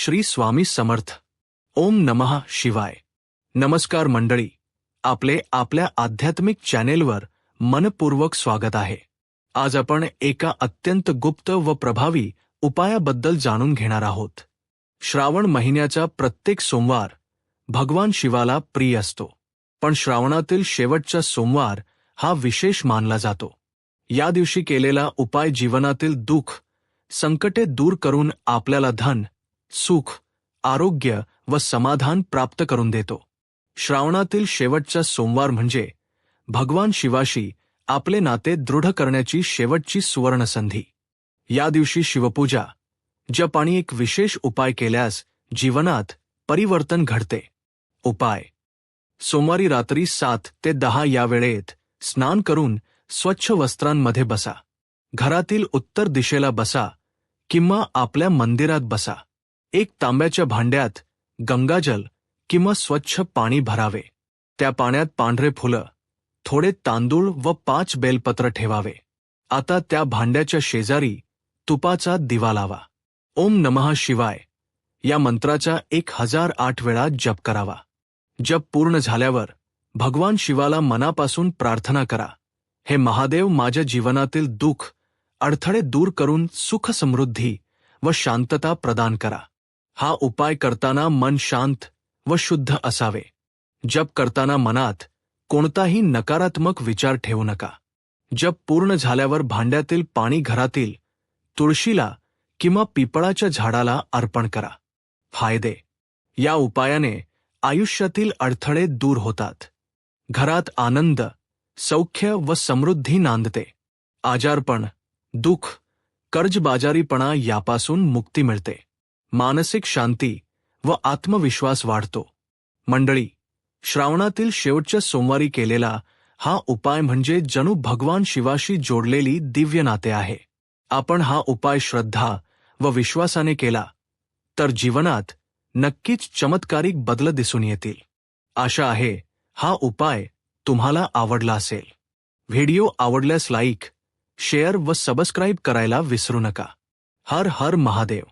श्री स्वामी समर्थ. ओम नमः शिवाय. नमस्कार मंडळी. आपले आपल्या आध्यात्मिक चॅनेलवर मनपूर्वक स्वागत आहे. आज आपण एका अत्यंत गुप्त व प्रभावी उपायाबद्दल जाणून घेणार आहोत. श्रावण महिन्याचा प्रत्येक सोमवार भगवान शिवाला प्रिय असतो. पण श्रावणातील शेवटचा सोमवार हा विशेष मानला जातो. या दिवशी केलेला उपाय जीवनातील दुःख संकटे दूर करून आपल्याला धन सुख आरोग्य व समाधान प्राप्त करून देतो. श्रावणातील शेवटचा सोमवार म्हणजे भगवान शिवाशी आपले नाते दृढ करण्याची शेवटची सुवर्णसंधी. या दिवशी शिवपूजा. जप आणि एक विशेष उपाय केल्यास जीवनात परिवर्तन घडते. उपाय. सोमवारी रात्री सात ते दहा या वेळेत स्नान करून स्वच्छ वस्त्रांमध्ये बसा. घरातील उत्तर दिशेला बसा किंवा आपल्या मंदिरात बसा. एक तांब्याच्या भांड्यात गंगाजल किंवा स्वच्छ पाणी भरावे. त्या पाण्यात पांढरे फुलं थोडे तांदूळ व पाच बेलपत्र ठेवावे. आता त्या भांड्याच्या शेजारी तुपाचा दिवा लावा. ओम नमः शिवाय या मंत्राचा एक हजार आठ वेळा जप करावा. जप पूर्ण झाल्यावर भगवान शिवाला मनापासून प्रार्थना करा. हे महादेव माझ्या जीवनातील दुःख अडथळे दूर करून सुख समृद्धी व शांतता प्रदान करा. हा उपाय करताना मन शांत व शुद्ध असावे. जप करताना मनात कोणताही नकारात्मक विचार ठेवू नका. जप पूर्ण झाल्यावर भांड्यातील पाणी घरातील तुळशीला किंवा पिपळाच्या झाडाला अर्पण करा. फायदे. या उपायाने आयुष्यातील अडथळे दूर होतात. घरात आनंद सौख्य व समृद्धी नांदते. आजारपण दुःख कर्जबाजारीपणा यापासून मुक्ती मिळते. मानसिक शांती व आत्मविश्वास वाढतो. मंडळी श्रावणातील शेवटच्या सोमवारी केलेला हा उपाय म्हणजे जणू भगवान शिवाशी जोडलेली दिव्य नाते आहे. आपण हा उपाय श्रद्धा व विश्वासाने केला तर जीवनात नक्कीच चमत्कारिक बदल दिसून येतील. आशा आहे हा उपाय तुम्हाला आवडला असेल. व्हिडिओ आवडल्यास लाईक शेअर व सबस्क्राईब करायला विसरू नका. हर हर महादेव.